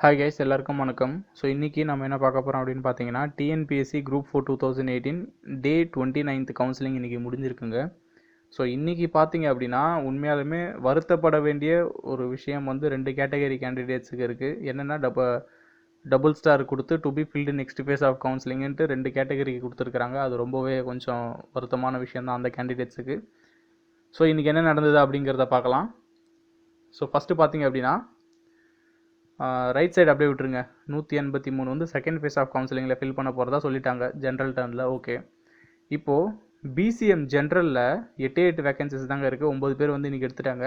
Hi guys எல்லாருக்கும் வணக்கம். So இன்றைக்கி நம்ம என்ன பார்க்க போகிறோம் அப்படின்னு பார்த்தீங்கன்னா TNPSC group four two thousand eighteen day twenty ninth counselling இன்றைக்கி முடிஞ்சிருக்குங்க. ஸோ இன்றைக்கி பார்த்தீங்க அப்படின்னா உண்மையாலுமே வருத்தப்பட வேண்டிய ஒரு விஷயம் வந்து ரெண்டு கேட்டகரி கேண்டிடேட்ஸுக்கு இருக்குது என்னென்னா டப டபுள் ஸ்டார் கொடுத்து to be filled next phase of கவுன்சிலிங்ன்ட்டு ரெண்டு கேட்டகரிக்கு கொடுத்துருக்குறாங்க. அது ரொம்பவே கொஞ்சம் வருத்தமான விஷயம் தான் அந்த கேண்டிடேட்ஸுக்கு ஸோ இன்றைக்கி என்ன நடந்தது அப்படிங்கிறத பார்க்கலாம். ஸோ ஃபஸ்ட்டு பார்த்தீங்க அப்படின்னா ரைட் சைடு அப்படியே விட்டுருங்க. நூற்றி எண்பத்தி மூணு வந்து செகண்ட் ஃபேஸ் ஆஃப் கவுன்சிலிங்கில் ஃபில் பண்ண போகிறதா சொல்லிட்டாங்க ஜென்ரல் டர்னில் ஓகே இப்போது பிசிஎம் ஜென்ரலில் எட்டு எட்டு வேகன்சிஸ் தாங்க இருக்குது ஒம்பது பேர் வந்து இன்றைக்கி எடுத்துட்டாங்க.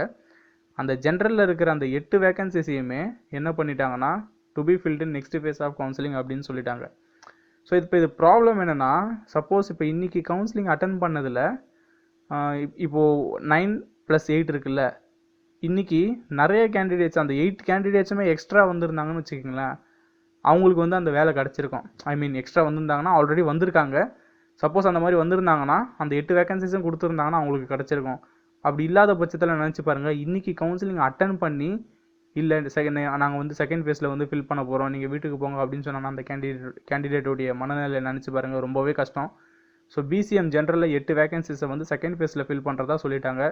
அந்த ஜென்ரலில் இருக்கிற அந்த எட்டு வேகன்சிஸையுமே என்ன பண்ணிட்டாங்கன்னா to be filled next phase of counselling அப்படின்னு சொல்லிட்டாங்க. ஸோ இப்போ இது ப்ராப்ளம் என்னென்னா சப்போஸ் இப்போ இன்றைக்கி கவுன்சிலிங் அட்டன் பண்ணதில் இப்போது நைன் ப்ளஸ் எயிட் இருக்குல்ல இன்றைக்கி நிறைய கேண்டிடேட்ஸ் அந்த எயிட் கேண்டிடேட்ஸுமே எக்ஸ்ட்ரா வந்திருந்தாங்கன்னு வச்சுக்கோங்களேன் அவங்களுக்கு வந்து அந்த வேலை கிடச்சிருக்கும். ஐ மீன் எக்ஸ்ட்ரா வந்திருந்தாங்கன்னா ஆல்ரெடி வந்திருக்காங்க. சப்போஸ் அந்த மாதிரி வந்திருந்தாங்கன்னா அந்த எட்டு வேகன்சிஸும் கொடுத்துருந்தாங்கன்னா அவங்களுக்கு கிடச்சிருக்கும். அப்படி இல்லாத பட்சத்தில் நினச்சி பாருங்கள் இன்றைக்கி கவுன்சிலிங் அட்டன் பண்ணி இல்லை செகண்ட் நாங்கள் வந்து செகண்ட் ஃபேஸில் வந்து ஃபில் பண்ண போகிறோம் நீங்கள் வீட்டுக்கு போங்க அப்படின்னு சொன்னாங்கன்னா அந்த கேண்டிடேட் கேண்டிடேட்டுடைய மனநிலையை நினச்சி பாருங்கள் ரொம்பவே கஷ்டம். ஸோ பிசிஎம் ஜென்ரலில் எட்டு வேகன்சிஸை வந்து செகண்ட் ஃபேஸில் ஃபில் பண்ணுறதா சொல்லிட்டாங்க.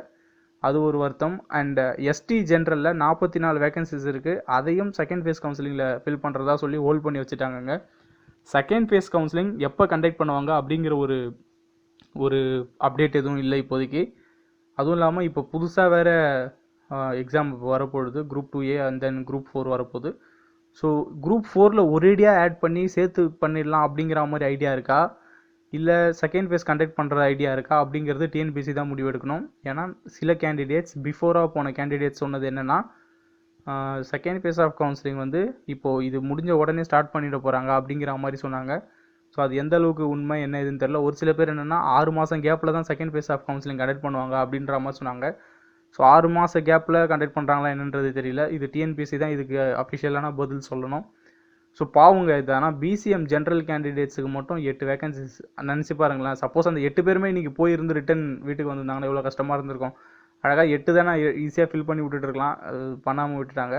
அது ஒரு வருத்தம். அண்ட் எஸ்டி uh, ஜென்ரலில் நாற்பத்தி நாலு வேகன்சிஸ் இருக்குது அதையும் செகண்ட் ஃபேஸ் கவுன்சிலிங்கில் ஃபில் பண்ணுறதா சொல்லி ஹோல்ட் பண்ணி வச்சுட்டாங்கங்க. செகண்ட் ஃபேஸ் கவுன்சிலிங் எப்போ கண்டக்ட் பண்ணுவாங்க அப்படிங்கிற ஒரு ஒரு அப்டேட் எதுவும் இல்லை இப்போதைக்கு. அதுவும் இல்லாமல் இப்போ புதுசாக வேறு எக்ஸாம் uh, வரப்போகுது. Group two A and then group four வரப்போகுது. ஸோ குரூப் ஃபோரில் ஒரேடியாக ஆட் பண்ணி சேர்த்து பண்ணிடலாம் அப்படிங்கிற மாதிரி ஐடியா இருக்கா? இல்லை செகண்ட் ஃபேஸ் கண்டக்ட் பண்ணுற ஐடியா இருக்கா? அப்படிங்கிறது டிஎன்பிசி தான் முடிவெடுக்கணும். ஏன்னா சில கேண்டிடேட்ஸ் பிஃபோராக போன கேண்டிடேட்ஸ் சொன்னது என்னென்னா செகண்ட் ஃபேஸ் ஆஃப் கவுன்சிலிங் வந்து இப்போது இது முடிஞ்ச உடனே ஸ்டார்ட் பண்ணிட போகிறாங்க அப்படிங்கிற மாதிரி சொன்னாங்க. ஸோ அது எந்த அளவுக்கு உண்மை என்ன இதுன்னு தெரில ஒரு சில பேர் என்னென்னா ஆறு மாதம் கேப்பில் தான் second phase of counselling conduct பண்ணுவாங்க அப்படின்ற மாதிரி சொன்னாங்க. ஸோ ஆறு மாத கேப்பில் கண்டக்ட் பண்ணுறாங்களா என்னன்றது தெரியல. இது டிஎன்பிசி தான் இதுக்கு அஃபிஷியலான பதில் சொல்லணும். ஸோ பாவங்க இது ஆனால் பிசிஎம் ஜென்ரல் கேண்டிடேட்ஸுக்கு மட்டும் எட்டு வேகன்சிஸ் நினச்சி பாருங்களேன். சப்போஸ் அந்த எட்டு பேருமே இன்றைக்கி போயிருந்து ரிட்டன் வீட்டுக்கு வந்திருந்தாங்கன்னா எவ்வளோ கஷ்டமாக இருந்திருக்கும். அழகாக எட்டு தானே ஈஸியாக ஃபில் பண்ணி விட்டுட்டு இருக்கலாம் அது பண்ணாமல் விட்டுட்டாங்க.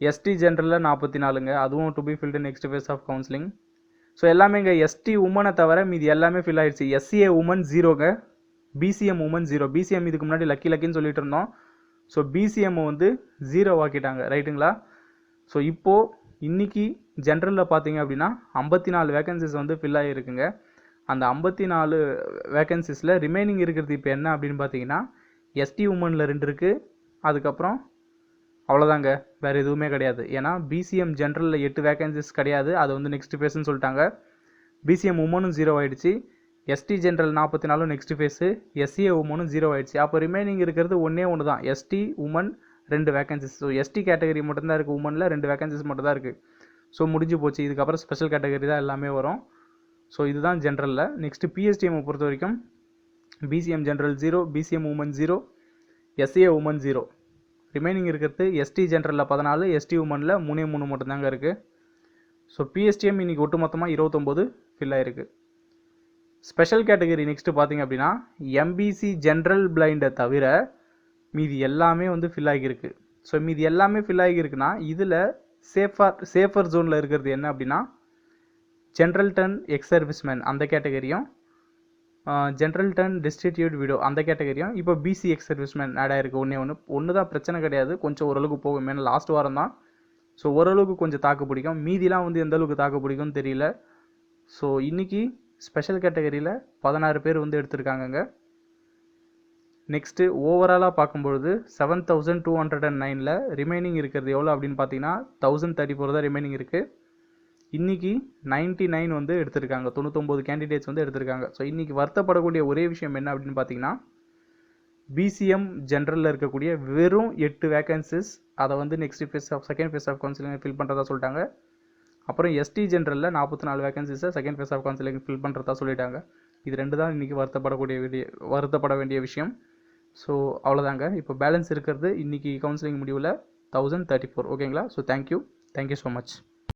எஸ்டி ஜென்ரலில் நாற்பத்தி நாலுங்க அதுவும் to be filled next phase of counselling so எல்லாமே இங்கே எஸ்டி உமனை தவிர மீதி எல்லாமே ஃபில் ஆகிடுச்சு எஸ்சிஏ உமன் ஜீரோங்க பிசிஎம் உமன் ஜீரோ பிசிஎம் இதுக்கு முன்னாடி லக்கி லக்கின்னு சொல்லிட்டு இருந்தோம். ஸோ பிசிஎம் வந்து ஜீரோ ஆக்கிட்டாங்க ரைட்டுங்களா ஸோ இப்போது இன்றைக்கி ஜென்ரலில் பார்த்தீங்க அப்படின்னா ஐம்பத்தி நாலு வேகன்சிஸ் வந்து ஃபில் ஆகிருக்குங்க அந்த ஐம்பத்தி நாலு வேகன்சிஸில் ரிமைனிங் இருக்கிறது இப்போ என்ன அப்படின்னு பார்த்தீங்கன்னா எஸ்டி உமனில் ரெண்டு இருக்குது அதுக்கப்புறம் அவ்வளோதாங்க வேறு எதுவுமே கிடையாது. ஏன்னா பிசிஎம் ஜென்ரலில் எட்டு வேகன்சிஸ் கிடையாது. அது வந்து நெக்ஸ்ட் ஃபேஸ்ன்னு சொல்லிட்டாங்க. பிசிஎம் உமனும் ஜீரோ ஆகிடுச்சு எஸ்டி ஜென்ரல் நாற்பத்தி நாலும் நெக்ஸ்ட் ஃபேஸு எஸ்சிஏ உமனும் ஜீரோ ஆகிடுச்சு அப்போ ரிமைனிங் இருக்கிறது ஒன்றே ஒன்று தான் எஸ்டி உமன் ரெண்டு வேகன்சிஸ் ஸோ எஸ்டி கேட்டகரி மட்டும்தான் இருக்குது உமனில் ரெண்டு வேகன்சிஸ் மட்டும் தான் இருக்குது ஸோ முடிஞ்சு போச்சு. இதுக்கப்புறம் ஸ்பெஷல் கேட்டகரி தான் எல்லாமே வரும். ஸோ இதுதான் ஜென்ரலில் நெக்ஸ்ட்டு பிஎஸ்டிஎம்மை பொறுத்த வரைக்கும் BCM general zero BCM woman zero SA woman zero remaining இருக்கிறது எஸ்டி ஜென்ரலில் பதினாலு எஸ்டி உமனில் மூணே மூணு மட்டும்தாங்க இருக்குது ஸோ பிஎஸ்டிஎம் இன்றைக்கி ஒட்டுமொத்தமாக இருபத்தொம்போது ஃபில் ஆகிருக்கு ஸ்பெஷல் கேட்டகரி நெக்ஸ்ட்டு பார்த்தீங்க அப்படின்னா எம்பிசி ஜென்ரல் பிளைண்டை தவிர மீதி எல்லாமே வந்து ஃபில் ஆகியிருக்கு. ஸோ மீதி எல்லாமே ஃபில் ஆகியிருக்குன்னா இதில் சேஃபர் சேஃபர் ஜோனில் இருக்கிறது என்ன அப்படின்னா ஜென்ரல் டர்ன் எக்ஸ் சர்வீஸ்மேன் அந்த கேட்டகரியும் ஜென்ரல் டர்ன் டிஸ்ட்ரிபியூட் வீடோ அந்த கேட்டகரியும் இப்போ பிசி எக்ஸ் சர்வீஸ்மேன் ஆட் ஆகிருக்கு ஒன்றே ஒன்று ஒன்று தான் பிரச்சனை கிடையாது. கொஞ்சம் ஓரளவுக்கு போகும். ஏன்னா லாஸ்ட் வாரம் தான். ஸோ ஓரளவுக்கு கொஞ்சம் தாக்கு பிடிக்கும். மீதிலாம் வந்து எந்த அளவுக்கு தாக்கு பிடிக்கும்னு தெரியல. ஸோ இன்றைக்கி ஸ்பெஷல் கேட்டகரியில் பதினாறு பேர் வந்து எடுத்திருக்காங்கங்க. நெக்ஸ்ட்டு ஓவராலாக பார்க்கும்பொழுது seven thousand two hundred and நைனில் ரிமைனிங் இருக்கிறது எவ்வளோ அப்படின்னு பார்த்தீங்கன்னா தௌசண்ட் தேர்ட்டி ஃபோர் தான் ரிமைனிங் இருக்குது இன்றைக்கி நைன்ட்டி நைன் வந்து எடுத்திருக்காங்க. தொண்ணூத்தொம்பது கேண்டிடேட்ஸ் வந்து எடுத்திருக்காங்க. ஸோ இன்றைக்கி வருத்தப்படக்கூடிய ஒரே விஷயம் என்ன அப்படின்னு பார்த்தீங்கன்னா பிசிஎம் ஜென்ரலில் இருக்கக்கூடிய வெறும் எட்டு வேகன்சிஸ் அதை வந்து next phase of second phase of counselling fill பண்ணுறதா சொல்லிட்டாங்க. அப்புறம் எஸ்டி ஜென்ரலில் நாற்பத்தி நாலு வேகன்சிஸை second phase of counselling fill பண்ணுறதா சொல்லிட்டாங்க. இது ரெண்டு தான் இன்றைக்கி வருத்தப்படக்கூடிய வருத்தப்பட வேண்டிய விஷயம். ஸோ அவ்வளோதாங்க இப்போ பேலன்ஸ் இருக்கிறது இன்றைக்கி கவுன்சிலிங் முடிவில் தௌசண்ட் தேர்ட்டி ஃபோர் ஓகேங்களா so thank you thank you so much